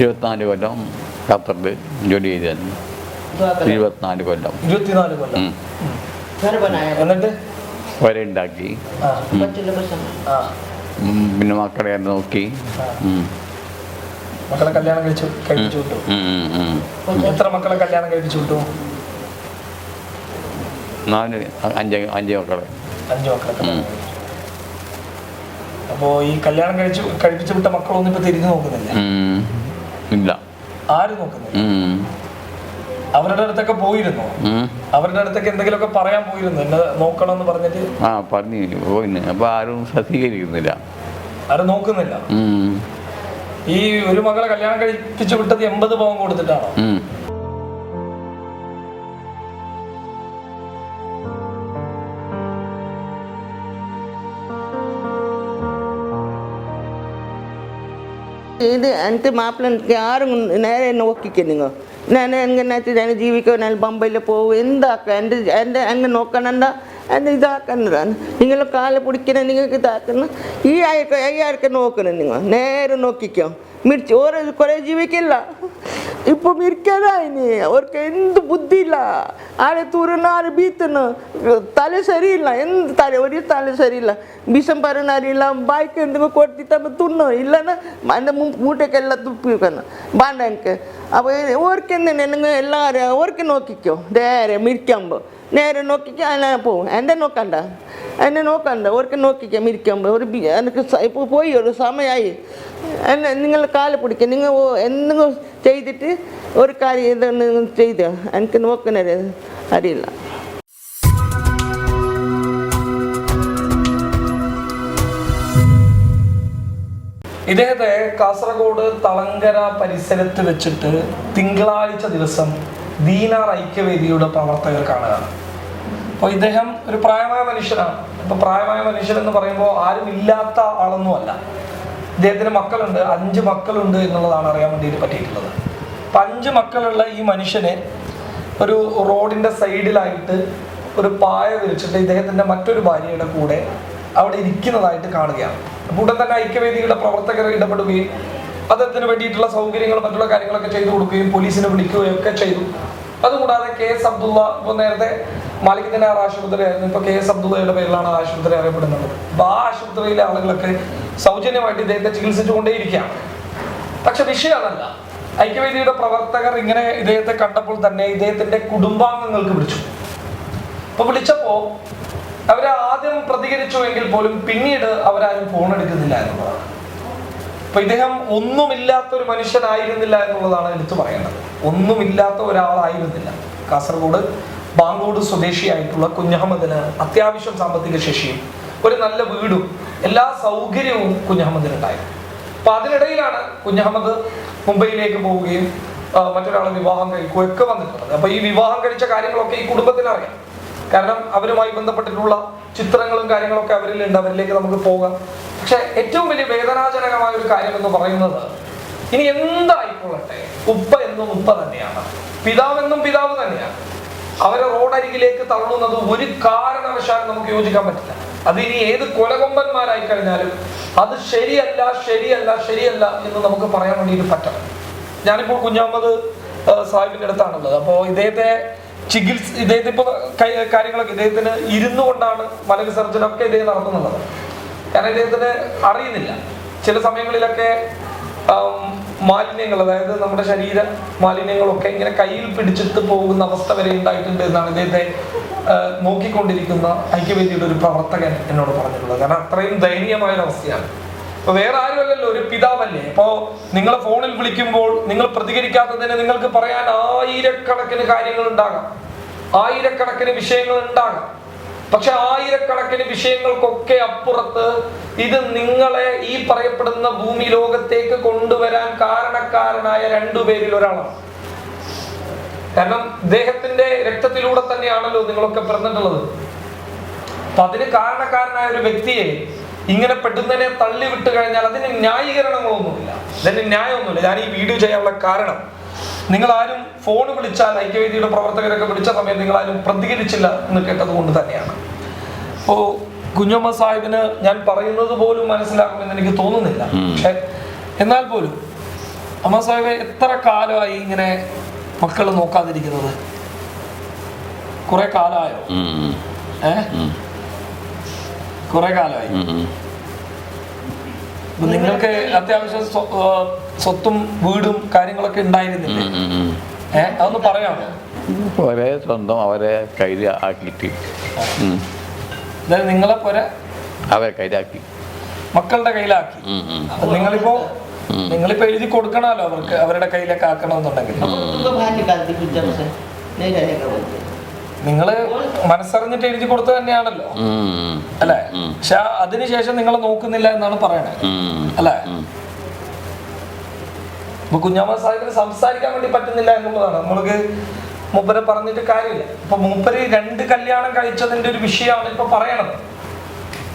ഇരുപത്തിനാല് കൊല്ലം ഖത്തറിൽ ജോലി ചെയ്തായിരുന്നു ഇരുപത്തിനാല് കൊല്ലം. ഇരുപത്തിനാല് കൊല്ലം. വര ഉണ്ടാക്കി പിന്നെ മക്കളെ നോക്കി. മക്കളെ കല്യാണം കഴിച്ചു കഴിപ്പിച്ചു വിട്ടു. എത്ര മക്കളെ കല്യാണം കഴിപ്പിച്ചു വിട്ടു? നാല് അഞ്ച് അഞ്ച് മക്കളെ. അഞ്ച് മക്കളെ അപ്പോ ഈ കല്യാണം കഴിച്ചു കഴിപ്പിച്ചു വിട്ട മക്കളൊന്നും ഇപ്പൊ തിരിഞ്ഞു നോക്കുന്നില്ല. ഇല്ല. ആര് നോക്കുന്നില്ല? ഉം. അവരുടെ അടുത്തൊക്കെ പോയിരുന്നു. അവരുടെ അടുത്തൊക്കെ എന്തെങ്കിലുമൊക്കെ പറയാൻ പോയിരുന്നു? എന്നെ നോക്കണം എന്ന് പറഞ്ഞിട്ട്? ആ പറഞ്ഞു. പോയിന് അപ്പൊ ആരും സജ്ജീകരിക്കുന്നില്ല ആരും നോക്കുന്നില്ല? ഈ ഒരു മകളെ കല്യാണം കഴിപ്പിച്ചു വിട്ടത് എൺപത് പവൻ കൊടുത്തിട്ടാണോ? ഇത് എന്റെ മാപ്പിളക്ക് ആരും നേരെ നോക്കിക്ക നിങ്ങൾ. ഞാൻ എങ്ങനെ ഞാൻ ജീവിക്കോ ഞാൻ ബമ്പയിൽ പോകും? എന്താക്കാം? എന്റെ എന്റെ അങ്ങ് നോക്കണണ്ട എന്റെ ഇതാക്കുന്നതാണ് നിങ്ങൾ കാല പിടിക്കണം നിങ്ങൾക്ക് ഇതാക്കണം ഈ ആൾക്ക് അയ്യാർക്ക് നോക്കണം നിങ്ങൾ. നേരെ നോക്കിക്കോ. മിടിച്ച് ഓരോ കുറേ ജീവിക്കില്ല. ഇപ്പൊ മിരിക്കാതായിനി അവർക്ക് എന്ത് ബുദ്ധിയില്ല ആരെ തൂരുന്ന ആരെ ബീത്തുന്നു തല ശരിയില്ല എന്ത് തല ഒരു തല ശരിയില്ല വിഷം പറഞ്ഞറിയില്ല ബായ്ക്ക് എന്തെങ്കിലും കൊടുത്തിട്ട് തുണ്ണു ഇല്ലന്ന എന്റെ മൂട്ടയ്ക്കെല്ലാം തുപ്പിക്കണം ബാണ്ട എനിക്ക് അപ്പോൾ ഓർക്ക് എന്തിനാ നിങ്ങൾ എല്ലാവരും ഓർക്ക് നോക്കിക്കോ നേരെ മിരിക്കുമ്പോൾ നേരെ നോക്കിക്കോ ഞാൻ പോവും എന്റെ നോക്കണ്ട എന്നെ നോക്കണ്ട ഓർക്ക് നോക്കിക്കാം ഇരിക്കുമ്പോൾ ഒരു എനിക്ക് ഇപ്പോൾ പോയി ഒരു സമയമായി എന്നെ നിങ്ങൾ കാൽ പിടിക്കുക നിങ്ങൾ എന്തെങ്കിലും ചെയ്തിട്ട് ഒരു കാര്യം ഇതൊന്നും ചെയ്ത്. എനിക്ക് നോക്കുന്നത് അറിയില്ല. ഇദ്ദേഹത്തെ കാസർഗോഡ് തളങ്കര പരിസരത്ത് വെച്ചിട്ട് തിങ്കളാഴ്ച ദിവസം ദീനാർ ഐക്യവേദിയുടെ പ്രവർത്തകർ കാണുക അപ്പോൾ ഇദ്ദേഹം ഒരു പ്രായമായ മനുഷ്യനാണ്. അപ്പൊ പ്രായമായ മനുഷ്യൻ എന്ന് പറയുമ്പോൾ ആരും ഇല്ലാത്ത ആളൊന്നും അല്ല. ഇദ്ദേഹത്തിന് മക്കളുണ്ട്. അഞ്ച് മക്കളുണ്ട് എന്നുള്ളതാണ് അറിയാൻ വേണ്ടിയിട്ട് പറ്റിയിട്ടുള്ളത്. അപ്പൊ അഞ്ച് മക്കളുള്ള ഈ മനുഷ്യനെ ഒരു റോഡിന്റെ സൈഡിലായിട്ട് ഒരു പായ വിരിച്ചിട്ട് ഇദ്ദേഹത്തിന്റെ മറ്റൊരു ഭാര്യയുടെ കൂടെ അവിടെ ഇരിക്കുന്നതായിട്ട് കാണുകയാണ്. അപ്പോൾ ഉടൻ തന്നെ ഐക്യവേദിയുടെ പ്രവർത്തകർ ഇടപെടുകയും അദ്ദേഹത്തിന് വേണ്ടിയിട്ടുള്ള സൗകര്യങ്ങൾ മറ്റുള്ള കാര്യങ്ങളൊക്കെ ചെയ്തു കൊടുക്കുകയും പോലീസിനെ വിളിക്കുകയും ഒക്കെ ചെയ്തു. അതുകൂടാതെ കെ എസ് അബ്ദുള്ള ഇപ്പോൾ നേരത്തെ മാലിക് ദിനാർ ആശുപത്രി ആയിരുന്നു ഇപ്പൊ കെ എസ് അബ്ദുള്ളയുടെ പേരിലാണ് ആശുപത്രി അറിയപ്പെടുന്നത്. അപ്പൊ ആ ആശുപത്രിയിലെ ആളുകളൊക്കെ സൗജന്യമായിട്ട് ഇദ്ദേഹത്തെ ചികിത്സിച്ചുകൊണ്ടേയിരിക്കുകയാണ് പക്ഷെ വിഷയം അതല്ല ഐക്യവേദിയുടെ പ്രവർത്തകർ ഇങ്ങനെ ഇദ്ദേഹത്തെ കണ്ടപ്പോൾ തന്നെ ഇദ്ദേഹത്തിന്റെ കുടുംബാംഗങ്ങൾക്ക് വിളിച്ചു. അപ്പൊ വിളിച്ചപ്പോ അവർ ആദ്യം പ്രതികരിച്ചു എങ്കിൽ പോലും പിന്നീട് അവരാരും ഫോൺ എടുക്കുന്നില്ല എന്നുള്ളതാണ്. അപ്പൊ ഇദ്ദേഹം ഒന്നുമില്ലാത്ത ഒരു മനുഷ്യനായിരുന്നില്ല എന്നുള്ളതാണ് എടുത്തു പറയേണ്ടത്. ഒന്നുമില്ലാത്ത ഒരാളായിരുന്നില്ല. കാസർഗോഡ് ബാങ്കോട് സ്വദേശിയായിട്ടുള്ള കുഞ്ഞഹമ്മദിന് അത്യാവശ്യം സാമ്പത്തിക ശേഷിയും ഒരു നല്ല വീടും എല്ലാ സൗകര്യവും കുഞ്ഞഹമ്മദിന് ഉണ്ടായിരുന്നു അപ്പൊ അതിനിടയിലാണ് കുഞ്ഞഹമ്മദ് മുംബൈയിലേക്ക് പോവുകയും മറ്റൊരാളെ വിവാഹം കഴിക്കുകയും ഒക്കെ വന്നിട്ടുള്ളത്. അപ്പൊ ഈ വിവാഹം കഴിച്ച കാര്യങ്ങളൊക്കെ ഈ കുടുംബത്തിന് അറിയാം. കാരണം അവരുമായി ബന്ധപ്പെട്ടിട്ടുള്ള ചിത്രങ്ങളും കാര്യങ്ങളൊക്കെ അവരിൽ ഉണ്ട് അവരിലേക്ക് നമുക്ക് പോകാം. പക്ഷെ ഏറ്റവും വലിയ വേദനാജനകമായ ഒരു കാര്യം എന്ന് പറയുന്നത് ഇനി എന്തായിക്കൊള്ളട്ടെ? ഉപ്പ എന്നും ഉപ്പ തന്നെയാണ്. പിതാവെന്നും പിതാവ് തന്നെയാണ്. അവരെ റോഡരികിലേക്ക് തള്ളുന്നത് ഒരു കാരണവശാലും നമുക്ക് യോജിക്കാൻ പറ്റില്ല. അത് ഇനി ഏത് കൊലകൊമ്പന്മാരായി കഴിഞ്ഞാലും അത് ശരിയല്ല ശരിയല്ല ശരിയല്ല എന്ന് നമുക്ക് പറയാൻ വേണ്ടിയിട്ട് പറ്റണം. ഞാനിപ്പോൾ കുഞ്ഞാമത് സാഹിബിന്റെ അടുത്താണുള്ളത്. അപ്പോൾ ഇദ്ദേഹത്തെ ചികിത്സ ഇദ്ദേഹത്തെ ഇപ്പോൾ കാര്യങ്ങളൊക്കെ ഇദ്ദേഹത്തിന് ഇരുന്നു കൊണ്ടാണ് മല വിസർജനമൊക്കെ ഇദ്ദേഹം നടത്തുന്നുള്ളത്. കാരണം ഇദ്ദേഹത്തിന് അറിയുന്നില്ല. ചില സമയങ്ങളിലൊക്കെ മാലിന്യങ്ങൾ അതായത് നമ്മുടെ ശരീര മാലിന്യങ്ങളൊക്കെ ഇങ്ങനെ കയ്യിൽ പിടിച്ചിട്ട് പോകുന്ന അവസ്ഥ വരെ ഉണ്ടായിട്ടുണ്ട് എന്നാണ് ഇദ്ദേഹത്തെ നോക്കിക്കൊണ്ടിരിക്കുന്ന ഐക്യവേദിയുടെ ഒരു പ്രവർത്തകൻ എന്നോട് പറഞ്ഞിട്ടുള്ളത്. കാരണം അത്രയും ദയനീയമായ ഒരു അവസ്ഥയാണ് ഇപ്പൊ വേറെ ആരുമല്ലല്ലോ ഒരു പിതാവല്ലേ? ഇപ്പോ നിങ്ങളെ ഫോണിൽ വിളിക്കുമ്പോൾ നിങ്ങൾ പ്രതികരിക്കാത്തതിന് നിങ്ങൾക്ക് പറയാൻ ആയിരക്കണക്കിന് കാര്യങ്ങൾ ഉണ്ടാകാം. ആയിരക്കണക്കിന് വിഷയങ്ങൾ ഉണ്ടാകാം. പക്ഷെ ആയിരക്കണക്കിന് വിഷയങ്ങൾക്കൊക്കെ അപ്പുറത്ത് ഇത് നിങ്ങളെ ഈ പറയപ്പെടുന്ന ഭൂമി ലോകത്തേക്ക് കൊണ്ടുവരാൻ കാരണക്കാരനായ രണ്ടുപേരിൽ ഒരാളാണ്. കാരണം ദേഹത്തിന്റെ രക്തത്തിലൂടെ തന്നെയാണല്ലോ നിങ്ങളൊക്കെ പിറന്നിട്ടുള്ളത്. അപ്പൊ അതിന് കാരണക്കാരനായ ഒരു വ്യക്തിയെ ഇങ്ങനെ പെട്ടെന്നതിനെ തള്ളി വിട്ട് കഴിഞ്ഞാൽ അതിന് ന്യായീകരണങ്ങളൊന്നുമില്ല. അതിന് ന്യായമൊന്നുമില്ല. ഞാൻ ഈ വീഡിയോ ചെയ്യാനുള്ള കാരണം നിങ്ങൾ ആരും ഫോൺ വിളിച്ചാൽ ഐക്യവേദിയുടെ പ്രവർത്തകരൊക്കെ വിളിച്ച സമയത്ത് നിങ്ങൾ ആരും പ്രതികരിച്ചില്ല എന്ന് കേട്ടത് കൊണ്ട് തന്നെയാണ്. അപ്പോ കുഞ്ഞമ്മ സാഹിബിന് ഞാൻ പറയുന്നത് പോലും മനസ്സിലാക്കുമെന്ന് എനിക്ക് തോന്നുന്നില്ല. എന്നാൽ പോലും അമ്മ സാഹിബ് എത്ര കാലമായി ഇങ്ങനെ മക്കൾ നോക്കാതിരിക്കുന്നത്? കുറെ കാലമായോ. ഏ? കുറെ കാലമായി. നിങ്ങൾക്ക് അത്യാവശ്യം സ്വത്തും വീടും കാര്യങ്ങളൊക്കെ ഉണ്ടായിരുന്നില്ലേ? ഏഹ് അതൊന്ന് പറയാമോ? അവരെ സ്വന്തം അവരെ കയ്യിൽ ആക്കിയിട്ട്. അതായത് നിങ്ങളെ പോലെ അവരെ കയ്യിലാക്കി. മക്കളുടെ കയ്യിലാക്കി. നിങ്ങളിപ്പോ നിങ്ങളിപ്പോ എഴുതി കൊടുക്കണമല്ലോ അവർക്ക് അവരുടെ കയ്യിലൊക്കെ ആക്കണമെന്നുണ്ടെങ്കിൽ. നിങ്ങൾ മനസ്സറിഞ്ഞിട്ട് എഴുതി കൊടുത്തത് തന്നെയാണല്ലോ. അല്ലെ? പക്ഷെ അതിനുശേഷം നിങ്ങൾ നോക്കുന്നില്ല എന്നാണ് പറയണേ. അല്ലെ? ഇപ്പൊ കുഞ്ഞാമ്മ സാഹിബിന് സംസാരിക്കാൻ വേണ്ടി പറ്റുന്നില്ല എന്നുള്ളതാണ്. നമ്മൾക്ക് മൂപ്പരെ പറഞ്ഞിട്ട് കാര്യമില്ല. ഇപ്പൊ മൂപ്പര് രണ്ട് കല്യാണം കഴിച്ചതിന്റെ ഒരു വിഷയമാണ് ഇപ്പൊ പറയണത്.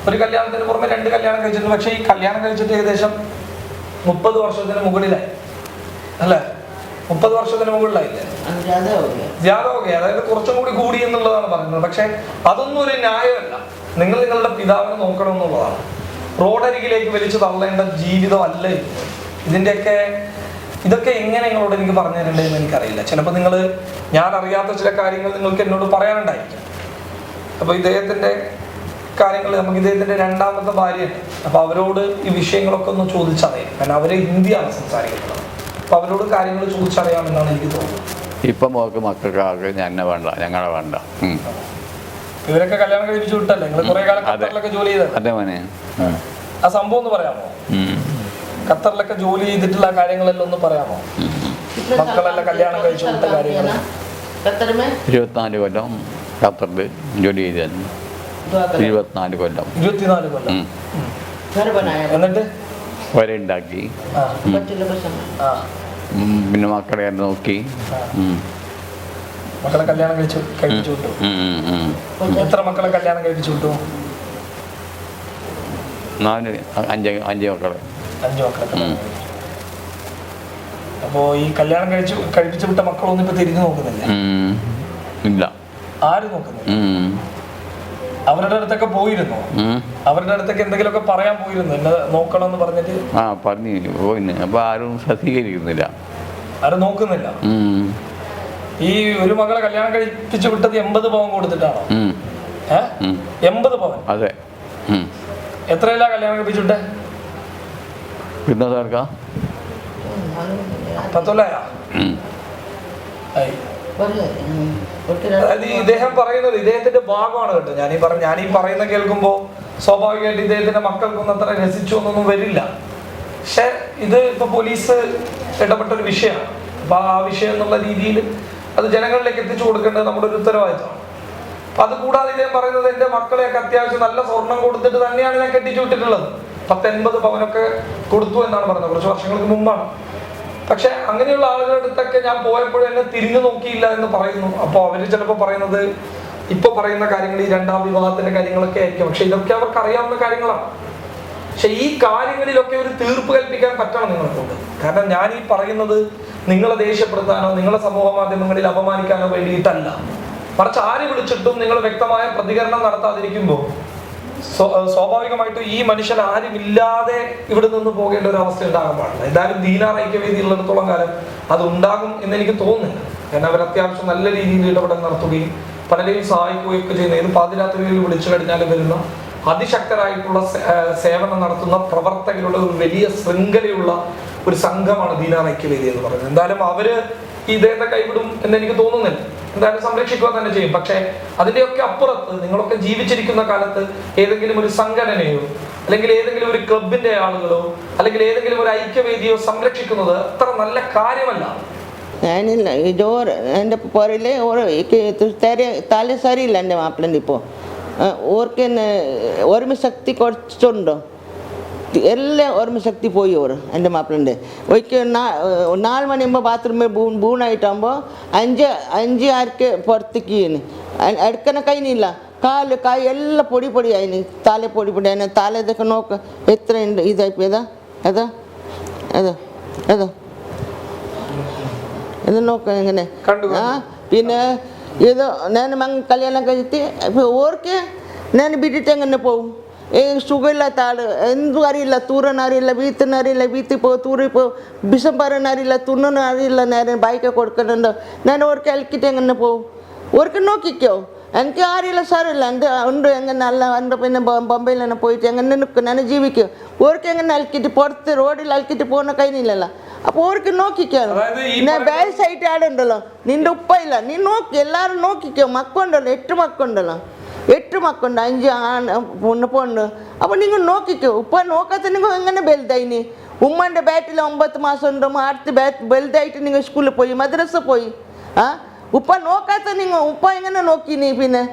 ഒരു കല്യാണത്തിന് പുറമെ രണ്ട് കല്യാണം കഴിച്ചിട്ടുണ്ട്. പക്ഷെ ഈ കല്യാണം കഴിച്ചിട്ട് ഏകദേശം മുപ്പത് വർഷത്തിന് മുകളിലായി. അല്ലേ? മുപ്പത് വർഷത്തിന് മുകളിലായില്ലേ ജാതകമൊക്കെ അതായത് കുറച്ചും കൂടി കൂടി എന്നുള്ളതാണ് പറയുന്നത്. പക്ഷെ അതൊന്നും ഒരു ന്യായമല്ല. നിങ്ങൾ നിങ്ങളുടെ പിതാവിനെ നോക്കണം എന്നുള്ളതാണ് റോഡരികിലേക്ക് വലിച്ചു തള്ളേണ്ട ജീവിതം ജീവിതമല്ല ഇതിന്റെയൊക്കെ ഇതൊക്കെ എങ്ങനെ നിങ്ങളോട് എനിക്ക് പറഞ്ഞു തരേണ്ടതെന്ന് എനിക്കറിയില്ല. ചിലപ്പോൾ നിങ്ങൾ ഞാൻ അറിയാത്ത ചില കാര്യങ്ങൾ നിങ്ങൾക്ക് എന്നോട് പറയാനുണ്ടായിരിക്കും. അപ്പോൾ ഇദ്ദേഹത്തിന്റെ കാര്യങ്ങൾ നമുക്ക് ഇദ്ദേഹത്തിന്റെ രണ്ടാമത്തെ ഭാര്യയാണ് അപ്പോൾ അവരോട് ഈ വിഷയങ്ങളൊക്കെ ഒന്ന് ചോദിച്ചറിയാം. കാരണം അവർ ഹിന്ദിയാണ് സംസാരിക്കുന്നത്. അപ്പോൾ അവരോട് കാര്യങ്ങൾ ചോദിച്ചറിയാമെന്നാണ് എനിക്ക് തോന്നുന്നത്. ഇപ്പം മോക്ക് മക്കൾക്ക് എന്നെ വേണ്ട ഞങ്ങളെ വേണ്ട. ഇവരൊക്കെ കല്യാണം കഴിപ്പിച്ചു വിട്ടല്ലേ? നിങ്ങൾ കുറെ കാലം ജോലി ചെയ്തേ അതെ മോനെ. ആ സംഭവം ഒന്ന് പറയാമോ. ഖത്തറിലൊക്കെ ജോലി ചെയ്തിട്ടുള്ള കാര്യങ്ങളെല്ലാം ഒന്ന് പറയാമോ? മക്കളെല്ലാം കല്യാണം കഴിച്ചു വിട്ട കാര്യങ്ങൾ ഇരുപത്തിനാല് കൊല്ലം ഖത്തറിൽ ജോലി ചെയ്തായിരുന്നു. ഇരുപത്തിനാല് കൊല്ലം. ഇരുപത്തിനാല് കൊല്ലം. എന്നിട്ട്? വരെ ഉണ്ടാക്കി പിന്നെ മക്കളെ നോക്കി. മക്കളെ കല്യാണം കഴിച്ചു കഴിപ്പിച്ചു വിട്ടു. എത്ര മക്കളെ കല്യാണം കഴിപ്പിച്ചു വിട്ടു? നാല് അഞ്ച് അഞ്ച് മക്കളെ. അഞ്ചു. കഴിപ്പിച്ചു അപ്പോ ഈ കല്യാണം കഴിച്ചു കഴിപ്പിച്ചു വിട്ട മക്കളൊന്നും ഇപ്പൊ തിരിഞ്ഞു നോക്കുന്നില്ല. ആര് ഇല്ല. ആരും നോക്കുന്നില്ല. അവരുടെ അടുത്തൊക്കെ പോയിരുന്നു. അവരുടെ അടുത്തൊക്കെ എന്തെങ്കിലുമൊക്കെ പറയാൻ പോയിരുന്നു. എന്നെ നോക്കണം എന്ന് പറഞ്ഞിട്ട്. ആ പറഞ്ഞു. പോയിന്. അപ്പൊ ആരും സജ്ജീകരിക്കുന്നില്ല ആരും നോക്കുന്നില്ല. ഈ ഒരു മകളെ കല്യാണം കഴിപ്പിച്ചു വിട്ടത് എൺപത് പവൻ കൊടുത്തിട്ടാണോ? ഉം. ഏ? ഉം. എൺപത് പവൻ? അതെ. എത്രയല്ല കല്യാണം കഴിപ്പിച്ചുവിട്ടെ പിന്നെ വിരുന്നതാർക്കാ അതായത് ഇദ്ദേഹം പറയുന്നത് ഇദ്ദേഹത്തിന്റെ ഭാഗമാണ് കേട്ടോ. ഞാൻ ഈ പറഞ്ഞ ഞാൻ ഈ പറയുന്ന കേൾക്കുമ്പോ സ്വാഭാവികമായിട്ട് ഇദ്ദേഹത്തിന്റെ മക്കൾക്കൊന്നും അത്ര രസിച്ചു ഒന്നും വരില്ല. പക്ഷെ ഇത് ഇപ്പൊ പോലീസ് ഇടപെട്ട ഒരു വിഷയമാണ്. അപ്പൊ ആ വിഷയം എന്നുള്ള രീതിയിൽ അത് ജനങ്ങളിലേക്ക് എത്തിച്ചു കൊടുക്കേണ്ടത് നമ്മുടെ ഒരു ഉത്തരവാദിത്തമാണ് അപ്പൊ അത് കൂടാതെ ഇദ്ദേഹം പറയുന്നത് എന്റെ മക്കളെയൊക്കെ അത്യാവശ്യം നല്ല സ്വർണം കൊടുത്തിട്ട് തന്നെയാണ് ഞാൻ കെട്ടിച്ചു വിട്ടിട്ടുള്ളത്. പത്തൊൻപത് പവനൊക്കെ കൊടുത്തു എന്നാണ് പറഞ്ഞത്. കുറച്ച് വർഷങ്ങൾക്ക് മുമ്പാണ്. പക്ഷെ അങ്ങനെയുള്ള ആളുകളുടെ അടുത്തൊക്കെ ഞാൻ പോയപ്പോഴും എന്നെ തിരിഞ്ഞു നോക്കിയില്ല എന്ന് പറയുന്നു. അപ്പോൾ അവർ ചിലപ്പോൾ പറയുന്നത് ഇപ്പൊ പറയുന്ന കാര്യങ്ങൾ ഈ രണ്ടാം വിവാഹത്തിന്റെ കാര്യങ്ങളൊക്കെ ആയിരിക്കും. പക്ഷെ ഇതൊക്കെ അവർക്ക് അറിയാവുന്ന കാര്യങ്ങളാണ്. പക്ഷെ ഈ കാര്യങ്ങളിലൊക്കെ ഒരു തീർപ്പ് കൽപ്പിക്കാൻ പറ്റണം നിങ്ങൾക്കൊണ്ട് കാരണം ഞാൻ ഈ പറയുന്നത് നിങ്ങളെ ദേഷ്യപ്പെടുത്താനോ നിങ്ങളെ സമൂഹ മാധ്യമങ്ങളിൽ അപമാനിക്കാനോ വേണ്ടിയിട്ടല്ല. മറിച്ച് ആര് വിളിച്ചിട്ടും നിങ്ങൾ വ്യക്തമായ പ്രതികരണം നടത്താതിരിക്കുമ്പോൾ സ്വാഭാവികമായിട്ടും ഈ മനുഷ്യൻ ആരുമില്ലാതെ ഇവിടെ നിന്ന് പോകേണ്ട ഒരു അവസ്ഥ ഉണ്ടാകാൻ പാടില്ല. എന്തായാലും ദീനാർ ഐക്യവേദി ഉള്ളിടത്തോളം കാലം അത് ഉണ്ടാകും എന്ന് എനിക്ക് തോന്നുന്നില്ല. കാരണം അവർ അത്യാവശ്യം നല്ല രീതിയിൽ ഇടപെടൽ നടത്തുകയും പലരെയും സഹായിക്കുകയും ഒക്കെ ചെയ്യുന്ന ഏത് പാതിരാത്രികളിൽ വിളിച്ചു കഴിഞ്ഞാൽ വരുന്ന അതിശക്തരായിട്ടുള്ള സേവനം നടത്തുന്ന പ്രവർത്തകരുടെ ഒരു വലിയ ശൃംഖലയുള്ള ഒരു സംഘമാണ് ദീനാർ ഐക്യവേദി എന്ന് പറയുന്നത്. എന്തായാലും അവർ ഈ ഇദ്ദേഹത്തെ കൈവിടും എന്ന് എനിക്ക് തോന്നുന്നില്ല. എന്തായാലും സംരക്ഷിക്കുക തന്നെ ചെയ്യും. പക്ഷേ അതിന്റെയൊക്കെ അപ്പുറത്ത് നിങ്ങളൊക്കെ ജീവിച്ചിരിക്കുന്ന കാലത്ത് ഏതെങ്കിലും ഒരു സംഘടനയോ അല്ലെങ്കിൽ ഏതെങ്കിലും ഒരു ക്ലബിന്റെ ആളുകളോ അല്ലെങ്കിൽ ഏതെങ്കിലും ഒരു ഐക്യവേദിയോ സംരക്ഷിക്കുന്നത് അത്ര നല്ല കാര്യമല്ല. ഞാനില്ല. ഇതോ എന്റെ പുറയിലെ തെരെ തല സരിയില്ല എന്റെ മാപ്പിളന്റെ ഇപ്പോൾ ഓർക്ക് ഓർമ്മ ശക്തി കുറച്ചുണ്ടോ? എല്ലാ ഓർമ്മശക്തി പോയി അവർ എന്റെ മാപ്പിളുണ്ട് ഒരിക്കൽ നാല് മണിയാകുമ്പോൾ ബാത്റൂമിൽ ബൂ ബൂണായിട്ടാകുമ്പോൾ അഞ്ച് അഞ്ച് ആർക്ക് പുറത്തേക്ക് എടുക്കണ കൈനില്ല കാൽ കൈ എല്ലാം പൊടി പൊടി ആയിന്. തല പൊടി പൊടി ആയിന്. തല ഇതൊക്കെ നോക്ക്. എത്ര ഉണ്ട് ഇതായിപ്പോ ഏതാ? ഏതാ? ഏതാ? ഏതാ? ഇത് നോക്ക ഇങ്ങനെ ആ പിന്നെ ഇത് ഞാൻ മങ്ങ കല്യാണം കഴിച്ച് ഓർക്ക് ഞാൻ ബിഡിട്ട് എങ്ങനെ പോകും ഏ സുഖമില്ലാത്ത ആൾ എന്തും അറിയില്ല തൂറാൻ അറിയില്ല വീത്തിന അറിയില്ല വീട്ടിൽ പോ തൂറി പോ വിഷം പറയാൻ അറിയില്ല തുണ്ണനും അറിയില്ല നേരം ബൈക്ക് കൊടുക്കുന്നുണ്ട് ഞാൻ ഓർക്ക് അലക്കിട്ട് എങ്ങനെ പോവും ഓർക്ക് നോക്കിക്കോ എനിക്ക് അറിയില്ല സാറില്ല എന്റെ ഉണ്ട് എങ്ങനെ അല്ല എന്റെ പിന്നെ ബോ- ബോംബെയിൽ തന്നെ പോയിട്ട് എങ്ങനെ നിൽക്കും ഞാൻ ജീവിക്കും ഓർക്ക് എങ്ങനെ അലക്കിട്ട് പുറത്ത് റോഡിൽ അലക്കിട്ട് പോകുന്ന കഴിഞ്ഞില്ലല്ലോ അപ്പോൾ ഓർക്ക് നോക്കിക്കോ അതായത് ഈ ഞാൻ ബാൽ സൈറ്റ് ആടുണ്ടല്ലോ നിന്റെ ഉപ്പ ഇല്ല നീ നോക്കി എല്ലാവരും നോക്കിക്കോ മക്കുണ്ടല്ലോ എട്ട് മക്കുണ്ടല്ലോ എട്ട് മക്കുണ്ട് അഞ്ച് ആണ് പൊണ്ണ് പൊണ്ണ് അപ്പോൾ നിങ്ങൾ നോക്കിക്കോ ഉപ്പ നോക്കാത്ത നിങ്ങൾ എങ്ങനെ ബെൽതായിനി ഉമ്മന്റെ ബാറ്റിൽ ഒമ്പത് മാസം ഉണ്ട് അടുത്ത് ബാറ്റ് ബെൽതായിട്ട് നിങ്ങൾ സ്കൂളിൽ പോയി മദ്രസ പോയി ആ ഉപ്പ നോക്കാത്ത നിങ്ങൾ ഉപ്പ എങ്ങനെ നോക്കിനി പിന്നെ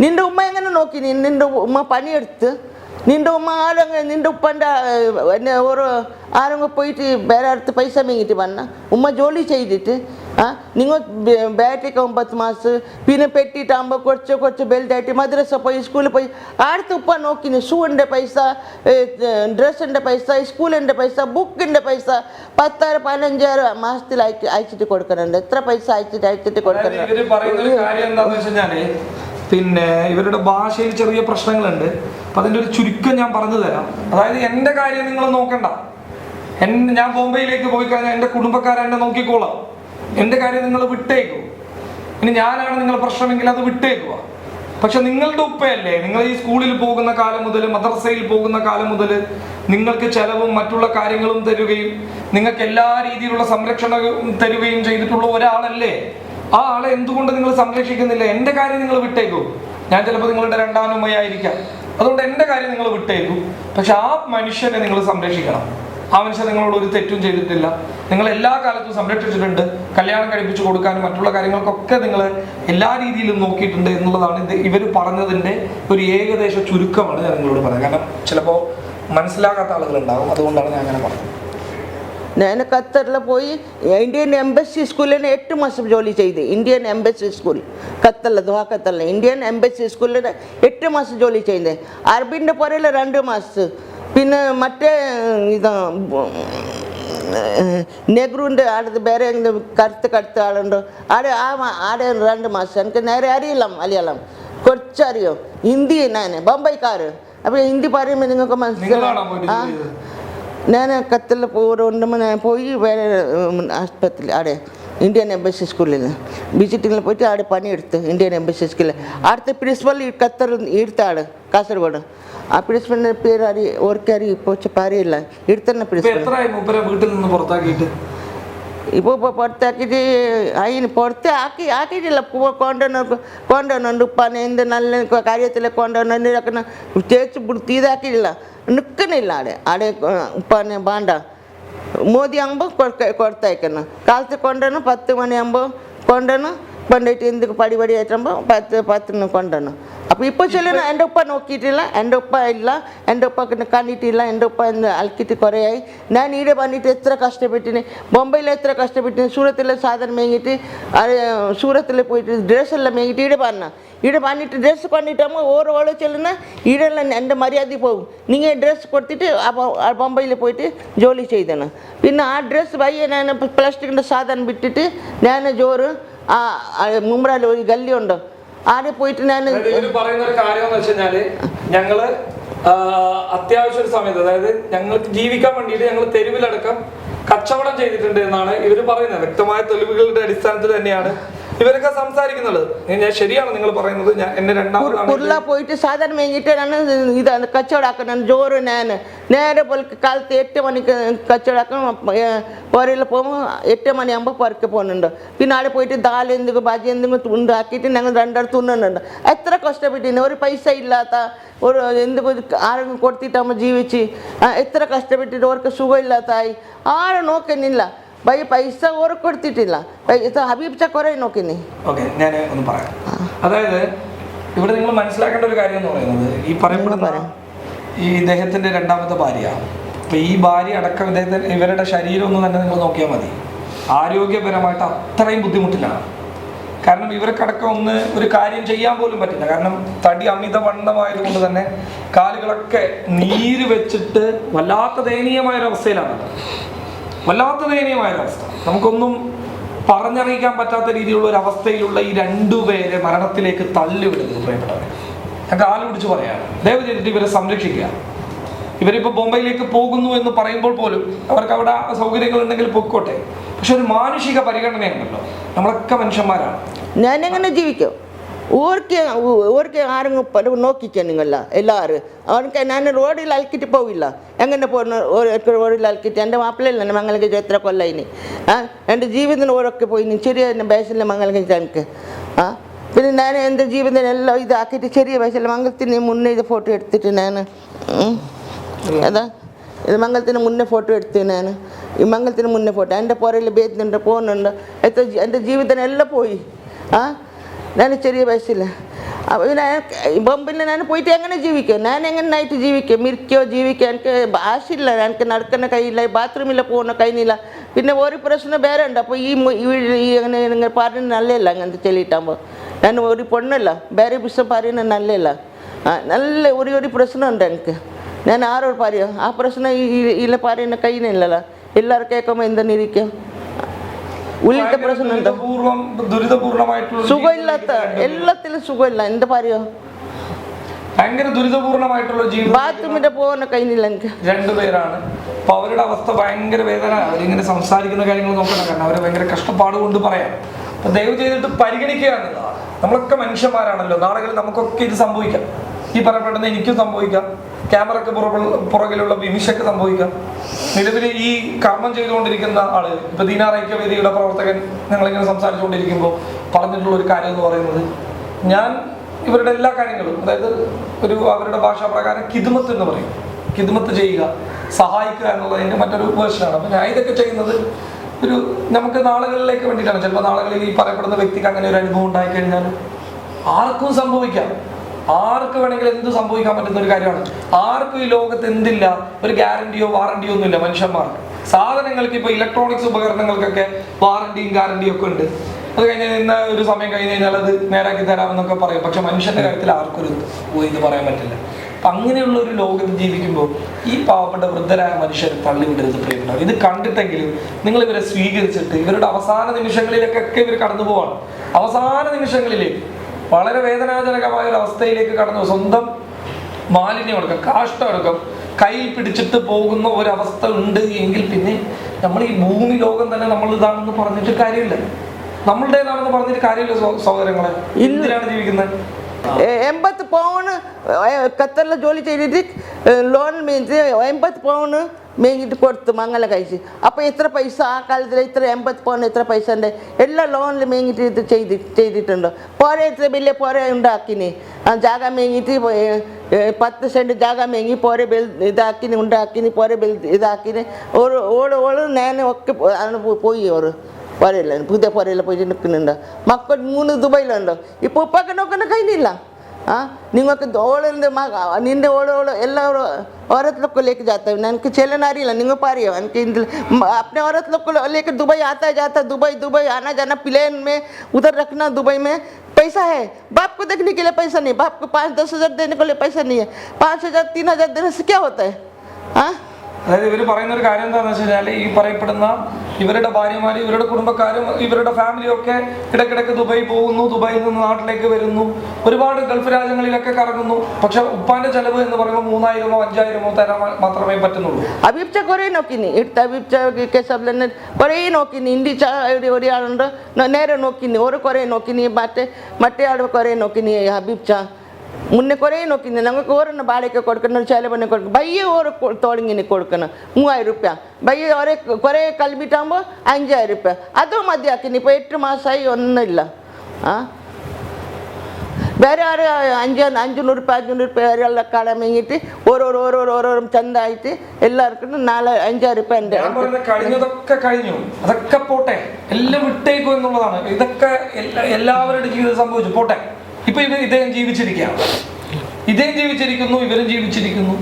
നിന്റെ ഉമ്മ എങ്ങനെ നോക്കിനി നിന്റെ ഉമ്മ പണിയെടുത്ത് നിന്റെ ഉമ്മ ആരെങ്കിലും നിന്റെ ഉപ്പന്റെ എന്നെ ഒരു ആരെങ്കിലും പോയിട്ട് വേറെ അടുത്ത് പൈസ മേങ്ങിട്ട് വന്ന ഉമ്മ ജോലി ചെയ്തിട്ട് ആ നിങ്ങൾ ബാറ്റൊക്കെ ഒമ്പത് മാസ് പിന്നെ പെട്ടിട്ടാകുമ്പോൾ കുറച്ച് കുറച്ച് ബെൽറ്റായിട്ട് മദ്രസ പോയി സ്കൂളിൽ പോയി. അടുത്ത് ഉപ്പ നോക്കിന് ഷൂവിന്റെ പൈസ ഡ്രസ്സിന്റെ പൈസ സ്കൂളിന്റെ പൈസ ബുക്കിന്റെ പൈസ പത്താറ് പതിനഞ്ചാറ് മാസത്തിൽ അയച്ച് അയച്ചിട്ട് കൊടുക്കുന്നുണ്ട്. എത്ര പൈസ അയച്ചിട്ട് അയച്ചിട്ട് കൊടുക്കുന്നുണ്ട്? പിന്നെ ഇവരുടെ ഭാഷയിൽ ചെറിയ പ്രശ്നങ്ങളുണ്ട്. അപ്പൊ അതിന്റെ ഒരു ചുരുക്കം ഞാൻ പറഞ്ഞു തരാം. അതായത് എന്റെ കാര്യം നിങ്ങൾ നോക്കണ്ട. എൻ- ഞാൻ ബോംബെയിലേക്ക് പോയി കഴിഞ്ഞാൽ എന്റെ കുടുംബക്കാരെ എന്നെ നോക്കിക്കോളാം. എന്റെ കാര്യം നിങ്ങൾ വിട്ടേക്കൂ. ഇനി ഞാനാണ് നിങ്ങൾ പ്രശ്നമെങ്കിൽ അത് വിട്ടേക്കുക. പക്ഷെ നിങ്ങളുടെ ഉപ്പയല്ലേ നിങ്ങൾ ഈ സ്കൂളിൽ പോകുന്ന കാലം മുതൽ മദ്രസയിൽ പോകുന്ന കാലം മുതൽ നിങ്ങൾക്ക് ചെലവും മറ്റുള്ള കാര്യങ്ങളും തരുകയും നിങ്ങൾക്ക് എല്ലാ രീതിയിലുള്ള സംരക്ഷണവും തരുകയും ചെയ്തിട്ടുള്ള ഒരാളല്ലേ? ആ ആളെ എന്തുകൊണ്ട് നിങ്ങൾ സംരക്ഷിക്കുന്നില്ല? എന്റെ കാര്യം നിങ്ങൾ വിട്ടേക്കൂ. ഞാൻ ചിലപ്പോൾ നിങ്ങളുടെ രണ്ടാം ഉമ്മയായിരിക്കാം. അതുകൊണ്ട് എന്റെ കാര്യം നിങ്ങൾ വിട്ടേക്കൂ. പക്ഷെ ആ മനുഷ്യനെ നിങ്ങൾ സംരക്ഷിക്കണം. ആ മനുഷ്യൻ നിങ്ങളോട് ഒരു തെറ്റും ചെയ്തിട്ടില്ല. നിങ്ങൾ എല്ലാ കാലത്തും സംരക്ഷിച്ചിട്ടുണ്ട്. കല്യാണം കഴിപ്പിച്ചു കൊടുക്കാനും മറ്റുള്ള കാര്യങ്ങൾക്കൊക്കെ നിങ്ങൾ എല്ലാ രീതിയിലും നോക്കിയിട്ടുണ്ട് എന്നുള്ളതാണ് ഇത് ഇവർ പറഞ്ഞതിന്റെ ഒരു ഏകദേശ ചുരുക്കമാണ് ഞാൻ നിങ്ങളോട് പറയുന്നത്. കാരണം ചിലപ്പോൾ മനസ്സിലാകാത്ത ആളുകളുണ്ടാകും അതുകൊണ്ടാണ് ഞാൻ അങ്ങനെ പറഞ്ഞത്. ഞാൻ ഖത്തറിൽ പോയി ഇന്ത്യൻ എംബസി സ്കൂളിൽ എട്ട് മാസം ജോലി ചെയ്ത്. Indian embassy school. ഖത്തറിൽ ദുഹാ ഖത്തറിൽ ഇന്ത്യൻ എംബസി സ്കൂളിൽ എട്ട് മാസം ജോലി ചെയ്ത്. അറബിന്റെ പുറയിൽ രണ്ട് മാസം. പിന്നെ മറ്റേ ഇത് നെഹ്റുവിന്റെ അടുത്ത് വേറെ എന്ത് കറുത്ത് കറുത്ത ആളുണ്ട് ആടെ ആ മാ- ആടെ രണ്ട് മാസം എനിക്ക് നേരെ അറിയില്ല മലയാളം കുറച്ചറിയോ ഹിന്ദി ഞാൻ ബൊംബൈക്കാർ അപ്പോൾ ഹിന്ദി പറയുമ്പോൾ നിങ്ങൾക്ക് നിങ്ങളാണോ പോയിട്ട് മനസ്സിലാവും ജോലി ആ ചെയ്തത്? ഞാൻ ഖത്തറിൽ പോരുമ്പോൾ ഞാൻ പോയി വേറെ ഉം, ആസ്പത്രി അവിടെ ഇന്ത്യൻ എംബസി സ്കൂളിൽ വിസിറ്റിങ്ങിൽ പോയിട്ട് അവിടെ പണിയെടുത്ത് ഇന്ത്യൻ എംബസി സ്കൂളിൽ അവിടുത്തെ പ്രിൻസിപ്പൽ ഖത്തർ എടുത്ത ആൾ കാസർഗോഡ്. ആ പ്രിൻസിപ്പലിന്റെ പേര് അറി ഓർക്കറി ഇപ്പോൾ പറയില്ല. എടുത്തന്നെ പ്രിൻസിപ്പൽ വീട്ടിൽ നിന്ന് പുറത്താക്കിയിട്ട്? ഇപ്പോൾ ഇപ്പോൾ പുറത്താക്കിയിട്ട് അതിന് പുറത്ത് ആക്കി ആക്കിയിട്ടില്ല. കൊണ്ടുവന്ന് കൊണ്ടുവന്നുണ്ട് ഉപ്പാനെ. എന്ത് നല്ല കാര്യത്തിൽ കൊണ്ടുവന്ന് തേച്ച് പിടിച്ച് ഇതാക്കിയില്ല നിൽക്കുന്നില്ല അവിടെ അവിടെ ഉപ്പാനെ ബാണ്ട മോദി ആകുമ്പോൾ കൊടുത്തയക്കണം കാലത്ത് കൊണ്ടുവന്ന് പത്ത് മണിയാകുമ്പോൾ കൊണ്ടുവന്ന് കൊണ്ടുപോയിട്ട് എന്തൊക്കെ പടി പടി ആയിട്ടുമ്പോൾ പത്ത് പത്തിന് കൊണ്ടുവന്നു അപ്പോൾ ഇപ്പോൾ ചെല്ലുന്ന എന്റെ ഉപ്പ നോക്കിയിട്ടില്ല എന്റെ ഉപ്പ ഇല്ല എന്റെ ഉപ്പക്ക് കണ്ടിട്ടില്ല എന്റെ ഉപ്പ ഇന്ന് അലക്കിയിട്ട് കുറേയായി ഞാൻ ഈടെ വന്നിട്ട് എത്ര കഷ്ടപ്പെട്ടിന് ബൊംബെയിൽ എത്ര കഷ്ടപ്പെട്ടിന് സൂറത്തിൽ സാധനം മേങ്ങിയിട്ട് അത് സൂറത്തിൽ പോയിട്ട് ഡ്രസ്സ് എല്ലാം മേങ്ങിയിട്ട് ഈടെ പറഞ്ഞ വന്നിട്ട് ഡ്രസ്സ് കൊണ്ടിട്ടാകുമ്പോൾ ഓരോ ഓളോ ചെല്ലുന്ന ഈടെല്ലാം എന്റെ മര്യാദ പോകും. നിങ്ങൾ ഡ്രസ്സ് കൊടുത്തിട്ട് ബൊംബെയിൽ പോയിട്ട് ജോലി ചെയ്തണം. പിന്നെ ആ ഡ്രസ്സ് വയ്യ ഞാൻ പ്ലാസ്റ്റിക്കിന്റെ സാധനം വിട്ടിട്ട് ഞാൻ ജോറ് ആ മുമ്പ്രാൽ ഒരു ഗല്ലിയുണ്ട് ആടെ പോയിട്ട് ഞാൻ പറയുന്ന കാര്യം എന്ന് ഞങ്ങൾ അത്യാവശ്യ ഒരു സമയത്ത് അതായത് ഞങ്ങൾക്ക് ജീവിക്കാൻ വേണ്ടിയിട്ട് ഞങ്ങൾ തെരുവിലടക്കം കച്ചവടം ചെയ്തിട്ടുണ്ട് എന്നാണ് ഇവർ പറയുന്നത്. വ്യക്തമായ തെളിവുകളുടെ അടിസ്ഥാനത്തിൽ തന്നെയാണ് ഇവരൊക്കെ സംസാരിക്കുന്നത്. ഞാൻ ശരിയാണ് നിങ്ങൾ പറയുന്നത്. ഞാൻ എന്നെ രണ്ടാമത് പോയിട്ട് സാധാരണ മേഞ്ഞിട്ടാണ് ഇത് കച്ചവടാക്കണം ജോറ് ഞാൻ നേരെ പോലെ കാലത്ത് എട്ട് മണിക്ക് കച്ചവടാക്കണം. പുരയിൽ പോകുമ്പോൾ എട്ട് മണിയാകുമ്പോൾ പുറക്ക് പോകുന്നുണ്ട്. പിന്നെ അവിടെ പോയിട്ട് ദാൽ എന്തെങ്കിലും ബാജി എന്തെങ്കിലും ഉണ്ടാക്കിയിട്ട് ഞങ്ങൾ രണ്ടിടത്ത് തിന്നുന്നുണ്ട്. എത്ര കഷ്ടപ്പെട്ടിന് ഒരു പൈസ ഇല്ലാത്ത ഒരു എന്തെങ്കിലും ആരെങ്കിലും കൊടുത്തിട്ടാകുമ്പോൾ ജീവിച്ച് എത്ര കഷ്ടപ്പെട്ടിട്ട് അവർക്ക് സുഖമില്ലാത്തായി. ആരും നോക്കുന്നില്ല. ബൈ പൈസ ഓർ കൊടുത്തിട്ടില്ല പൈസ ഹബീബ് ചക്കോറെ നോക്കിനി ഓക്കെ ഞാൻ ഒന്ന് പറയാം അതായത് ഇവിടെ നിങ്ങൾ മനസ്സിലാക്കേണ്ട ഒരു കാര്യം എന്ന് പറയുന്നത് ഈ പറയപ്പെടുന്ന ഈ ഇദ്ദേഹത്തിന്റെ രണ്ടാമത്തെ ഭാര്യ അപ്പൊ ഈ ഭാര്യ അടക്കം ഇദ്ദേഹത്തിന് ഇവരുടെ ശരീരം ഒന്ന് തന്നെ നിങ്ങൾ നോക്കിയാൽ മതി ആരോഗ്യപരമായിട്ട് അത്രയും ബുദ്ധിമുട്ടിലാണ് കാരണം ഇവർക്കടക്കം ഒന്ന് ഒരു കാര്യം ചെയ്യാൻ പോലും പറ്റില്ല. കാരണം തടി അമിത വണ്ണമായതുകൊണ്ട് തന്നെ കാലുകളൊക്കെ നീര് വെച്ചിട്ട് വല്ലാത്ത ദയനീയമായ ഒരു അവസ്ഥയിലാണ് വല്ലാത്ത ദയനീയമായ ഒരവസ്ഥ നമുക്കൊന്നും പറഞ്ഞറിയിക്കാൻ പറ്റാത്ത രീതിയിലുള്ള ഒരു അവസ്ഥയിലുള്ള ഈ രണ്ടുപേരെ മരണത്തിലേക്ക് തള്ളിവിടുന്നത് പ്രിയപ്പെട്ടവരെ. ഞാൻ കാൽ പറയാം. ദയവ് ചെയ്തിട്ട് ഇവരെ സംരക്ഷിക്കുക. ഇവരിപ്പോൾ ബോംബെയിലേക്ക് പോകുന്നു എന്ന് പറയുമ്പോൾ പോലും അവർക്ക് അവിടെ സൗകര്യങ്ങൾ ഉണ്ടെങ്കിൽ പൊക്കോട്ടെ പക്ഷെ ഒരു മാനുഷിക പരിഗണനയുണ്ടല്ലോ. നമ്മളൊക്കെ മനുഷ്യന്മാരാണ്. ഞാൻ എങ്ങനെ ജീവിക്കും? ഊർക്കെ ஊருக்கே ஆரங்க பண்ண நோக்கிக்கணுங்கள எல்லாரும் அவனுக்கு நான் ரோடில் அழுக்கிட்டு போவில்ல எங்கே போன ஒரு ரோடில் அழுக்கிட்டு എന്റെ മാപ്പിളയില്ല എന്റെ മംഗലം എത്ര കൊല്ലായിന് ആ എന്റെ ജീവിതത്തിന് ഓരോക്കെ പോയിന് ചെറിയ വയസ്സിലെ മംഗലം എനിക്ക് ആ പിന്നെ ഞാൻ എന്റെ ജീവിതത്തിനെല്ലാം ഇതാക്കിയിട്ട് ചെറിയ വയസ്സിലെ മംഗലത്തിന് മുന്നേ ഇത് ഫോട്ടോ എടുത്തിട്ട് ഞാൻ അതാ. ഇത് മംഗലത്തിന് മുന്നേ ഫോട്ടോ എടുത്തു ഞാൻ ഈ മംഗലത്തിന് മുന്നേ ഫോട്ടോ. എന്റെ പുറയിൽ ബേത്തിനുണ്ട് പോകുന്നുണ്ട്. എത്ര എന്റെ ജീവിതത്തിനെല്ലാം പോയി. ആ ഞാൻ ചെറിയ വയസ്സില്ല അപ്പോൾ പിന്നെ ബൊമ്പിൽ ഞാൻ പോയിട്ട് എങ്ങനെ ജീവിക്കും? ഞാൻ എങ്ങനെ ആയിട്ട് ജീവിക്കും? മിരിക്കോ ജീവിക്കാൻ എനിക്ക് ഭാഷയില്ല എനിക്ക് നടക്കുന്ന കയ്യില്ല ബാത്റൂമില്ല പോകുന്ന കഴിഞ്ഞില്ല പിന്നെ ഒരു പ്രശ്നം വേറെ ഉണ്ട്. അപ്പോൾ ഈ അങ്ങനെ നിങ്ങൾ പറയുന്നത് നല്ലതല്ല അങ്ങനത്തെ ചെല്ലിട്ടാകുമ്പോൾ ഞാൻ ഒരു പൊണ്ണല്ല. വേറെ വിഷം പറയുന്നത് നല്ലതല്ല നല്ല ഒരു ഒരു പ്രശ്നമുണ്ട് എനിക്ക്. ഞാൻ ആരോട് പറയും ആ പ്രശ്നം ഈ ഇല്ല പറയുന്ന കയ്യിലില്ലല്ലോ എല്ലാവരും കേൾക്കുമ്പോൾ എന്തെന്നിരിക്കും? ഉള്ളിലത്തെ പ്രശ്നം ഉണ്ടോ ദുരിതപൂർണമായിട്ടുള്ള സുഖമില്ലാത്ത എല്ലാത്തിലും സുഖമില്ല. എന്താ പറയോ ഭയങ്കര ദുരിതപൂർണമായിട്ടുള്ള ജീവിതം. ബാത്റൂമിന്റെ പോകുന്ന കഴിഞ്ഞില്ല എനിക്ക്. രണ്ടുപേരാണ് അപ്പൊ അവരുടെ അവസ്ഥ ഭയങ്കര വേദന. അവരിങ്ങനെ സംസാരിക്കുന്ന കാര്യങ്ങൾ നോക്കണം. കാരണം അവരെ ഭയങ്കര കഷ്ടപ്പാട് കൊണ്ട് പറയാം. അപ്പൊ ദയവ് ചെയ്തിട്ട് പരിഗണിക്കുകയാണ്. നമ്മളൊക്കെ മനുഷ്യന്മാരാണല്ലോ. നാളെ നമുക്കൊക്കെ ഇത് സംഭവിക്കാം. ഈ പറയപ്പെടുന്ന എനിക്കും സംഭവിക്കാം. ക്യാമറക്ക് പുറകിൽ- പുറകിലുള്ള വിമിഷക്ക് സംഭവിക്കാം. നിലവിൽ ഈ കർമ്മം ചെയ്തുകൊണ്ടിരിക്കുന്ന ആൾ ഇപ്പൊ ദീനാർ ഐക്യവേദിയുടെ പ്രവർത്തകൻ ഞങ്ങളിങ്ങനെ സംസാരിച്ചുകൊണ്ടിരിക്കുമ്പോൾ പറഞ്ഞിട്ടുള്ള ഒരു കാര്യം എന്ന് പറയുന്നത് ഞാൻ ഇവരുടെ എല്ലാ കാര്യങ്ങളും അതായത് ഒരു അവരുടെ ഭാഷാ പ്രകാരം കിതുമത്ത് എന്ന് പറയും. കിതുമത്ത് ചെയ്യുക സഹായിക്കുക എന്നുള്ളതിന്റെ മറ്റൊരു വേർഷനാണ് അപ്പൊ ഞാൻ ഇതൊക്കെ ചെയ്യുന്നത് ഒരു നമുക്ക് നാളുകളിലേക്ക് വേണ്ടിയിട്ടാണ്. ചിലപ്പോൾ നാളുകളിൽ ഈ പറയപ്പെടുന്ന വ്യക്തിക്ക് അങ്ങനെ ഒരു അനുഭവം ഉണ്ടായിക്കഴിഞ്ഞാൽ ആർക്കും സംഭവിക്കാം. ആർക്ക് വേണമെങ്കിലും എന്ത് സംഭവിക്കാൻ പറ്റുന്ന ഒരു കാര്യമാണ്. ആർക്കും ഈ ലോകത്ത് എന്തില്ല ഒരു ഗ്യാരണ്ടിയോ വാറണ്ടിയോ ഒന്നുമില്ല മനുഷ്യന്മാർക്ക്. സാധനങ്ങൾക്ക് ഇപ്പൊ ഇലക്ട്രോണിക്സ് ഉപകരണങ്ങൾക്കൊക്കെ വാറണ്ടിയും ഗ്യാരണ്ടിയും ഒക്കെ ഉണ്ട്. അത് കഴിഞ്ഞ് ഇന്ന ഒരു സമയം കഴിഞ്ഞ് കഴിഞ്ഞാൽ അത് നേരാക്കി തരാമെന്നൊക്കെ പറയും. പക്ഷെ മനുഷ്യന്റെ കാര്യത്തിൽ ആർക്കും ഒരു ഇത് പറയാൻ പറ്റില്ല. അപ്പൊ അങ്ങനെയുള്ള ഒരു ലോകത്ത് ജീവിക്കുമ്പോൾ ഈ പാവപ്പെട്ട വൃദ്ധരായ മനുഷ്യരെ തള്ളിവിടരുത് പ്രിയപ്പെട്ടവർ ഇത് കണ്ടിട്ടെങ്കിലും നിങ്ങൾ ഇവരെ സ്വീകരിച്ചിട്ട് ഇവരുടെ അവസാന നിമിഷങ്ങളിലേക്കൊക്കെ ഇവർ കടന്നു പോവാണ് അവസാന നിമിഷങ്ങളിലേക്ക് വളരെ വേദനാജനകമായ ഒരു അവസ്ഥയിലേക്ക് കടന്നു സ്വന്തം മാലിന്യം കാഷ്ടമടക്കം കയ്യിൽ പിടിച്ചിട്ട് പോകുന്ന ഒരവസ്ഥ ഉണ്ട് എങ്കിൽ പിന്നെ നമ്മൾ ഈ ഭൂമി ലോകം തന്നെ നമ്മൾ ഇതാണെന്ന് പറഞ്ഞിട്ട് കാര്യമില്ല. നമ്മളുടേതാണെന്ന് പറഞ്ഞിട്ട് കാര്യമില്ല സഹോദരങ്ങളെ. എന്തിനാണ് ജീവിക്കുന്നത്? എൺപത് പൗണ് ഖത്തറിൽ ജോലി ചെയ്തിട്ട് ലോൺ മീൻസ് എൺപത് പൗണ് മേങ്ങിട്ട് കൊടുത്തു മംഗല കഴിച്ച്. അപ്പോൾ എത്ര പൈസ ആ കാലത്തിൽ ഇത്ര എൺപത് പോകുന്ന എത്ര പൈസ ഉണ്ട് എല്ലാ ലോണിൽ മേങ്ങിട്ട് ഇത് ചെയ്ത് ചെയ്തിട്ടുണ്ട്. പോരെ ഇത്ര വലിയ പോരെ ഉണ്ടാക്കിന്. ആ ജാഗ മേങ്ങിട്ട് പത്ത് സെന്റ് ജാഗ മേങ്ങി പോരെ ബെൽ ഇതാക്കിന് ഉണ്ടാക്കിന് പോരെ ബെൽ ഇതാക്കിന്. ഒരു ഓൾ ഓൾ ഞാൻ ഒക്കെ പോയി ഓറ് പോരയില്ല പുതിയ പോരയില്ല പോയിട്ട് നിൽക്കുന്നുണ്ട് മക്കൾ മൂന്ന് ദുബൈയിലുണ്ട്. ഇപ്പോൾ ഉപ്പാക്ക് നോക്കുന്ന കഴിഞ്ഞില്ല ആ നിങ്ങൾക്ക് ഓളിൻ്റെ മക നിൻ്റെ ഓള് ഓള് എല്ലാവരും औरत लोग को लेके जाता है उनके चलन आ रही है नहीं पा रही है उनके इंद्र- म- अपने औरत लोग को लेकर दुबई आता है जाता है दुबई दुबई आना जाना प्लेन में उधर रखना दुबई में पैसा है बाप को देखने के लिए पैसा नहीं बाप को पाँच दस हज़ार देने के लिए पैसा नहीं है पाँच हज़ार तीन हज़ार देने से क्या होता है हाँ അതായത് ഇവർ പറയുന്ന ഒരു കാര്യം എന്താണെന്ന് വെച്ച് കഴിഞ്ഞാൽ ഈ പറയപ്പെടുന്ന ഇവരുടെ ഭാര്യമാരും ഇവരുടെ കുടുംബക്കാരും ഇവരുടെ ഫാമിലിയും ഒക്കെ ഇടയ്ക്കിടയ്ക്ക് ദുബായി പോകുന്നു ദുബായിൽ നിന്ന് നാട്ടിലേക്ക് വരുന്നു. ഒരുപാട് ഗൾഫ് രാജ്യങ്ങളിലൊക്കെ കറങ്ങുന്നു. പക്ഷെ ഉപ്പാന്റെ ചെലവ് എന്ന് പറയുമ്പോൾ മൂന്നായിരമോ അഞ്ചായിരമോ തരാൻ മാത്രമേ പറ്റുന്നുള്ളൂ. അബീബ്ച്ച കുറേ നോക്കിനി. കേസബ്ലെന്നെ കുറേ നോക്കിനി. ഇന്ത്യ ഒരാളുണ്ട്. നേരെ നോക്കിനി. ഒരു കുറേ നോക്കിനി. മറ്റേ മറ്റേ ആൾ കുറേ നോക്കിനി. മുന്നേ കുറേ നോക്കിയിരുന്നു ഞങ്ങൾക്ക് ഓരോന്ന് ബാലയ്ക്ക് കൊടുക്കണം ചിലവെണ്ണ കൊടുക്കണം. ബയ്യ ഓരോ തോളിങ്ങിന് കൊടുക്കണം. മൂവായിരം റുപ്യ. ബയ്യ ഓരോ കുറേ കൽബിട്ടാകുമ്പോൾ അഞ്ചായിരം റുപ്യ. അതും മതിയാക്കി. ഇപ്പോൾ എട്ട് മാസമായി ഒന്നുമില്ല. ആ? വേറെ ആരും അഞ്ച് അഞ്ചുനൂറ് റുപ്യ അഞ്ഞൂറ് റുപ്യ വരെയുള്ള വാങ്ങിയിട്ട് ഓരോ ഓരോ ഓരോ ചന്തായിട്ട് എല്ലാവർക്കും നാല് അഞ്ചായിരം റുപ്യ എന്റെ കഴിഞ്ഞതൊക്കെ കഴിഞ്ഞു. അതൊക്കെ പോട്ടെ. എല്ലാം വിട്ടേക്കും എന്നുള്ളതാണ്. ഇതൊക്കെ എല്ലാവരുടെ ജീവിതം സംഭവിച്ചു. പോട്ടെ. ഇപ്പൊ ഇവർ ഇദ്ദേഹം ജീവിച്ചിരിക്കുകയാണ്. ഇദ്ദേഹം ജീവിച്ചിരിക്കുന്നു ഇവരും ജീവിച്ചിരിക്കുന്നു.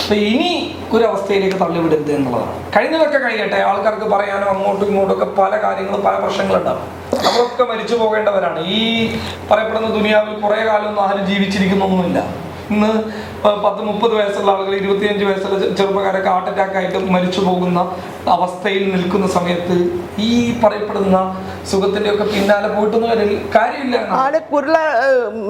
അപ്പൊ ഇനി ഒരു അവസ്ഥയിലേക്ക് തള്ളിവിടരുത് എന്നുള്ളതാണ്. കഴിഞ്ഞതൊക്കെ കഴിയട്ടെ ആൾക്കാർക്ക് പറയാനോ അങ്ങോട്ടും ഇങ്ങോട്ടും ഒക്കെ പല കാര്യങ്ങളും പല പ്രശ്നങ്ങളുണ്ടാവും. നമ്മളൊക്കെ മരിച്ചു പോകേണ്ടവരാണ്. ഈ പറയപ്പെടുന്ന ദുനിയാവിൽ കുറെ കാലമൊന്നും ആരും ജീവിച്ചിരിക്കുന്നൊന്നുമില്ല. ഇന്ന് പത്ത് മുപ്പത് വയസ്സുള്ള ആളുകൾ ഇരുപത്തിയഞ്ച് വയസ്സുള്ള ചെറുപ്പക്കാരൊക്കെ ഹാർട്ട് അറ്റാക്ക് ആയിട്ട് മരിച്ചു പോകുന്ന അവസ്ഥയിൽ നിൽക്കുന്ന സമയത്ത് ഈ പറയപ്പെടുന്ന സുഖത്തിന്റെ ഒക്കെ പിന്നാലെ പോയിട്ടൊന്നും ഒരു കാര്യമില്ല. ആളെ കുർല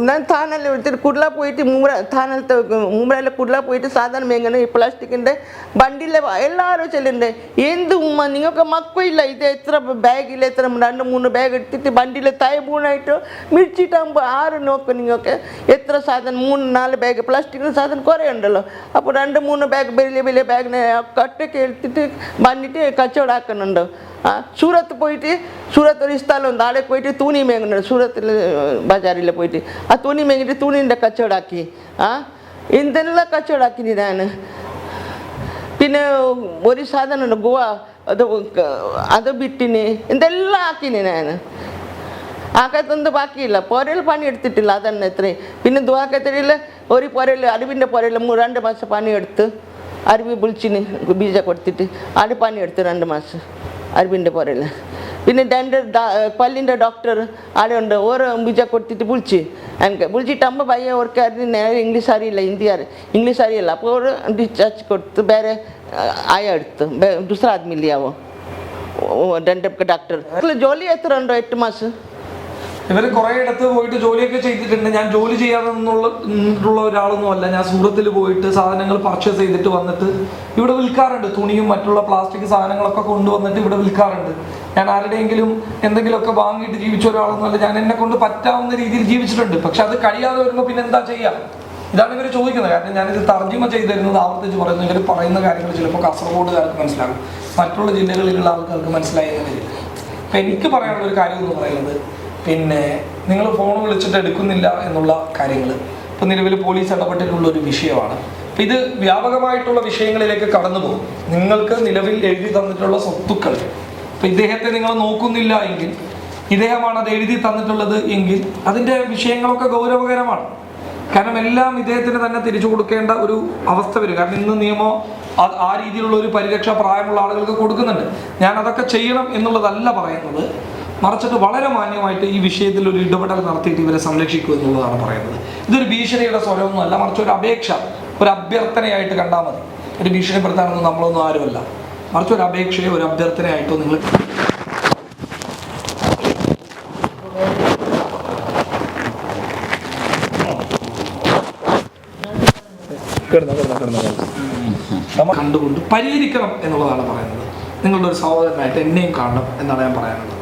ഞാൻ താനല്ല എടുത്തിട്ട് കുരുള പോയിട്ട് മൂമ്ര താനത്തെ മൂമ്രയിലെ കുരുള പോയിട്ട് സാധാരണ മേങ്ങനെ ഈ പ്ലാസ്റ്റിക്കിന്റെ വണ്ടിയിലെ എല്ലാവരും ചെല്ലുണ്ട് എന്ത് ഉമ്മ നിങ്ങൾക്ക് മക്കയില്ല ഇത് എത്ര ബാഗില്ല എത്ര രണ്ട് മൂന്ന് ബാഗ് എടുത്തിട്ട് വണ്ടിയിലെ തൈ മൂന്നായിട്ട് മിടിച്ചിട്ടാകുമ്പോൾ ആറ് നോക്കും നിങ്ങൾക്ക്? എത്ര സാധനം? മൂന്ന് നാല് ബാഗ് പ്ലാസ്റ്റിക്കിന്റെ സാധനം കുറേ ഉണ്ടല്ലോ. അപ്പോൾ രണ്ട് മൂന്ന് ബാഗ് വലിയ വലിയ ബാഗിനെ കട്ടൊക്കെ എടുത്തിട്ട് വന്നിട്ട് കച്ചവടാക്കുന്നുണ്ട്. ആ സൂറത്ത് പോയിട്ട് സൂറത്ത് ഒരു സ്ഥലമുണ്ട് അവിടെ പോയിട്ട് തുണി മേങ്ങുന്നുണ്ട്. സൂറത്തിൽ ബജാറിൽ പോയിട്ട്. ആ തുണി മേങ്ങിട്ട് തുണീന്റെ കച്ചവടാക്കി. ആ എന്തെല്ലാം കച്ചവടാക്കി ഞാൻ പിന്നെ ഒരു സാധനമുണ്ട് ഗുവ. അത് അത് ബിട്ടിന് എന്തെല്ലാം ആക്കിന് ഞാൻ ആകത്തൊന്നും ബാക്കിയില്ല പുരയിൽ പണി എടുത്തിട്ടില്ല അതന്നെ ഇത്രയും പിന്നെ ദുവാക്കത്തിരിയിൽ ഒരു പുരയിൽ അറിവിൻ്റെ പുരയിൽ രണ്ട് മാസം പണിയെടുത്ത് അരുവി വിളിച്ചിന് ബീജ കൊടുത്തിട്ട് അത് പണിയെടുത്ത് രണ്ട് മാസം അരുവിൻ്റെ പുരയിൽ പിന്നെ രണ്ട് പല്ലിൻ്റെ ഡോക്ടർ അവിടെ ഉണ്ട് ഓരോ ബീജ കൊടുത്തിട്ട് വിളിച്ച് എനിക്ക് വിളിച്ചിട്ടാകുമ്പോൾ പയ്യ ഓർക്ക് അറിഞ്ഞ് നേരെ ഇംഗ്ലീഷ് അറിയില്ല ഹിന്ദി അറി ഇംഗ്ലീഷ് അറിയില്ല അപ്പോൾ ഒരു ഡിസ്ചാർജ് കൊടുത്ത് വേറെ ആയ എടുത്ത് ദുസ്രാദ്മില്ലാവോ രണ്ടൊക്കെ ഡോക്ടർ ജോലി എത്ര ഉണ്ടോ എട്ട് മാസം ഇവർ കുറെ ഇടത്ത് പോയിട്ട് ജോലിയൊക്കെ ചെയ്തിട്ടുണ്ട്. ഞാൻ ജോലി ചെയ്യാതെ നിന്നുള്ള ഒരാളൊന്നും അല്ല. ഞാൻ സൂറത്തിൽ പോയിട്ട് സാധനങ്ങൾ പർച്ചേസ് ചെയ്തിട്ട് വന്നിട്ട് ഇവിടെ വിൽക്കാറുണ്ട്. തുണിയും മറ്റുള്ള പ്ലാസ്റ്റിക് സാധനങ്ങളൊക്കെ കൊണ്ടുവന്നിട്ട് ഇവിടെ വിൽക്കാറുണ്ട്. ഞാൻ ആരുടെയെങ്കിലും എന്തെങ്കിലുമൊക്കെ വാങ്ങിയിട്ട് ജീവിച്ച ഒരാളൊന്നുമല്ല ഞാൻ എന്നെ കൊണ്ട് പറ്റാവുന്ന രീതിയിൽ ജീവിച്ചിട്ടുണ്ട്. പക്ഷെ അത് കഴിയാതെ വരുമ്പോൾ പിന്നെ എന്താ ചെയ്യാം? ഇതാണ് ഇവർ ചോദിക്കുന്നത്. കാരണം ഞാനിത് തർജിമ ചെയ്ത് തരുന്നത് ആവർത്തിച്ച് പറയുന്നു. ഇവർ പറയുന്ന കാര്യങ്ങൾ ചിലപ്പോൾ കാസർഗോഡുകാർക്ക് മനസ്സിലാകും. മറ്റുള്ള ജില്ലകളിലുള്ള ആൾക്കാർക്ക് മനസ്സിലായി എന്ന് വരില്ല. അപ്പൊ എനിക്ക് പറയാനുള്ള ഒരു കാര്യം എന്ന് പറയുന്നത് പിന്നെ നിങ്ങൾ ഫോൺ വിളിച്ചിട്ട് എടുക്കുന്നില്ല എന്നുള്ള കാര്യങ്ങൾ ഇപ്പൊ നിലവിൽ പോലീസ് ഇടപെട്ടിട്ടുള്ള ഒരു വിഷയമാണ്. അപ്പം ഇത് വ്യാപകമായിട്ടുള്ള വിഷയങ്ങളിലേക്ക് കടന്നു പോകും നിങ്ങൾക്ക് നിലവിൽ എഴുതി തന്നിട്ടുള്ള സ്വത്തുക്കൾ. ഇപ്പൊ ഇദ്ദേഹത്തെ നിങ്ങൾ നോക്കുന്നില്ല എങ്കിൽ ഇദ്ദേഹമാണ് അത് എഴുതി തന്നിട്ടുള്ളത് എങ്കിൽ അതിന്റെ വിഷയങ്ങളൊക്കെ ഗൗരവകരമാണ്. കാരണം എല്ലാം ഇദ്ദേഹത്തിന് തന്നെ തിരിച്ചു കൊടുക്കേണ്ട ഒരു അവസ്ഥ വരും. കാരണം ഇന്ന് നിയമം ആ രീതിയിലുള്ള ഒരു പരിരക്ഷ പ്രായമുള്ള ആളുകൾക്ക് കൊടുക്കുന്നുണ്ട്. ഞാൻ അതൊക്കെ ചെയ്യണം എന്നുള്ളതല്ല പറയുന്നത്. മറിച്ചിട്ട് വളരെ മാന്യമായിട്ട് ഈ വിഷയത്തിൽ ഒരു ഇടപെടൽ നടത്തിയിട്ട് ഇവരെ സംരക്ഷിക്കൂ എന്നുള്ളതാണ് പറയുന്നത്. ഇതൊരു ഭീഷണിയുടെ സ്വരമൊന്നും അല്ല മറിച്ച് ഒരു അപേക്ഷ ഒരു അഭ്യർത്ഥനയായിട്ട് കണ്ടാൽ മതി. ഒരു ഭീഷണിപ്പെടുത്താനൊന്നും നമ്മളൊന്നും ആരുമല്ല. മറിച്ച് ഒരു അപേക്ഷയോ ഒരു അഭ്യർത്ഥനയായിട്ടോ നിങ്ങൾ കണ്ടുകൊണ്ട് പരിഹരിക്കണം എന്നുള്ളതാണ് പറയുന്നത്. നിങ്ങളുടെ ഒരു സഹോദരനായിട്ട് എന്നെയും കാണണം എന്നാണ് ഞാൻ പറയാനുള്ളത്